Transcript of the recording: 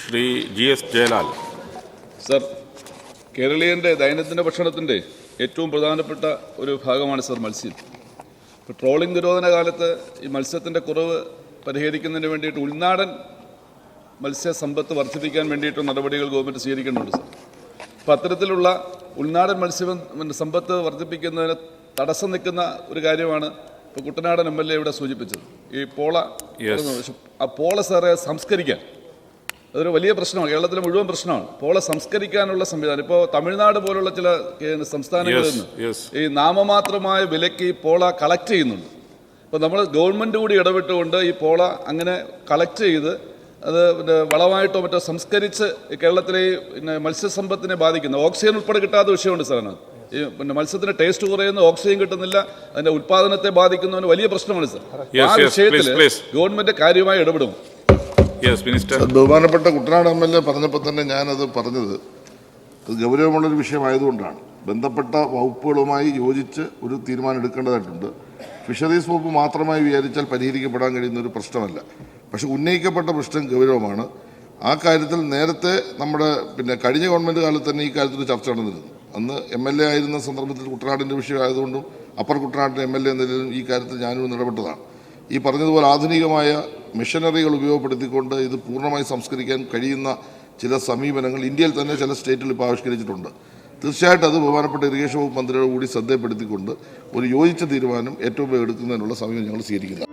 Shri G S Jayalal. Sir കേരളീയന്റെ ദൈനംദിന ഭക്ഷണത്തിന്റെ ഏറ്റവും പ്രധാനപ്പെട്ട ഒരു ഭാഗമാണ് സർ മത്സ്യം. ഇപ്പോൾ ട്രോളിംഗ് നിരോധന കാലത്ത് ഈ മത്സ്യത്തിന്റെ കുറവ് പരിഹരിക്കുന്നതിന് വേണ്ടിയിട്ട് ഉൾനാടൻ മത്സ്യസമ്പത്ത് വർദ്ധിപ്പിക്കാൻ വേണ്ടിയിട്ട് നടപടികൾ ഗവൺമെന്റ് സ്വീകരിക്കുന്നുണ്ട് സർ. അപ്പോൾ അത്തരത്തിലുള്ള ഉൾനാടൻ മത്സ്യ സമ്പത്ത് വർദ്ധിപ്പിക്കുന്നതിന് തടസ്സം നിൽക്കുന്ന ഒരു കാര്യമാണ് ഇപ്പോൾ കുട്ടനാടൻ എം എൽ എ ഇവിടെ സൂചിപ്പിച്ചത്. ഈ പോള. ആ പോള സാറെ സംസ്കരിക്കാൻ. അതൊരു വലിയ പ്രശ്നമാണ്. കേരളത്തിലെ മുഴുവൻ പ്രശ്നമാണ്. പോളെ സംസ്കരിക്കാനുള്ള സംവിധാനം. ഇപ്പോൾ തമിഴ്നാട് പോലുള്ള ചില സംസ്ഥാനങ്ങളിൽ നിന്ന് ഈ നാമമാത്രമായ വിലയ്ക്ക് ഈ പോള കളക്ട് ചെയ്യുന്നുണ്ട്. അപ്പോൾ നമ്മൾ ഗവൺമെന്റ് കൂടി ഇടപെട്ടുകൊണ്ട് ഈ പോള അങ്ങനെ കളക്ട് ചെയ്ത് അത് പിന്നെ വളമായിട്ടോ മറ്റോ സംസ്കരിച്ച് കേരളത്തിലെ ഈ പിന്നെ മത്സ്യസമ്പത്തിനെ ബാധിക്കുന്ന. ഓക്സിജൻ ഉൾപ്പെടെ കിട്ടാത്ത വിഷയമുണ്ട് സാറാണ് ഈ പിന്നെ മത്സ്യത്തിന്റെ ടേസ്റ്റ് കുറയുന്നു ഓക്സിജൻ കിട്ടുന്നില്ല അതിന്റെ ഉൽപാദനത്തെ ബാധിക്കുന്നതിന് വലിയ പ്രശ്നമാണ് സാർ. ആ വിഷയത്തിൽ. ഗവൺമെന്റ് കാര്യമായി ഇടപെടും. ബഹുമാനപ്പെട്ട കുട്ടനാട് എം എൽ എ പറഞ്ഞപ്പോൾ തന്നെ ഞാനത് പറഞ്ഞത്. അത് ഗൗരവമുള്ളൊരു വിഷയമായതുകൊണ്ടാണ്. ബന്ധപ്പെട്ട വകുപ്പുകളുമായി യോജിച്ച് ഒരു തീരുമാനം എടുക്കേണ്ടതായിട്ടുണ്ട്. ഫിഷറീസ് വകുപ്പ് മാത്രമായി വിചാരിച്ചാൽ പരിഹരിക്കപ്പെടാൻ കഴിയുന്ന ഒരു പ്രശ്നമല്ല. പക്ഷെ ഉന്നയിക്കപ്പെട്ട പ്രശ്നം ഗൗരവമാണ്. ആ കാര്യത്തിൽ നേരത്തെ നമ്മുടെ പിന്നെ കഴിഞ്ഞ ഗവൺമെന്റ് കാലത്ത് തന്നെ ഈ കാര്യത്തിൽ ചർച്ച നടന്നിരുന്നു. അന്ന് എം എൽ എ ആയിരുന്ന സന്ദർഭത്തിൽ കുട്ടനാടിന്റെ വിഷയമായതുകൊണ്ടും അപ്പർ കുട്ടനാട്ടിലെ എം എൽ എ എന്നതിലും ഈ കാര്യത്തിൽ ഞാനും ഇടപെട്ടതാണ് ഈ പറഞ്ഞതുപോലെ ആധുനികമായ മെഷീനറികൾ ഉപയോഗപ്പെടുത്തിക്കൊണ്ട് ഇത് പൂർണമായി സംസ്കരിക്കാൻ കഴിയുന്ന ചില സമീപനങ്ങൾ ഇന്ത്യയിൽ തന്നെ ചില സ്റ്റേറ്റുകൾ ഇപ്പോൾ ആവിഷ്കരിച്ചിട്ടുണ്ട്. തീർച്ചയായിട്ടും അത് ബഹുമാനപ്പെട്ട ഇറിഗേഷൻ വകുപ്പ് മന്ത്രിയോട് കൂടി ശ്രദ്ധപ്പെടുത്തിക്കൊണ്ട് ഒരു യോജിച്ച തീരുമാനം ഏറ്റവും എടുക്കുന്നതിനുള്ള സമയം ഞങ്ങൾ സ്വീകരിക്കുന്നത്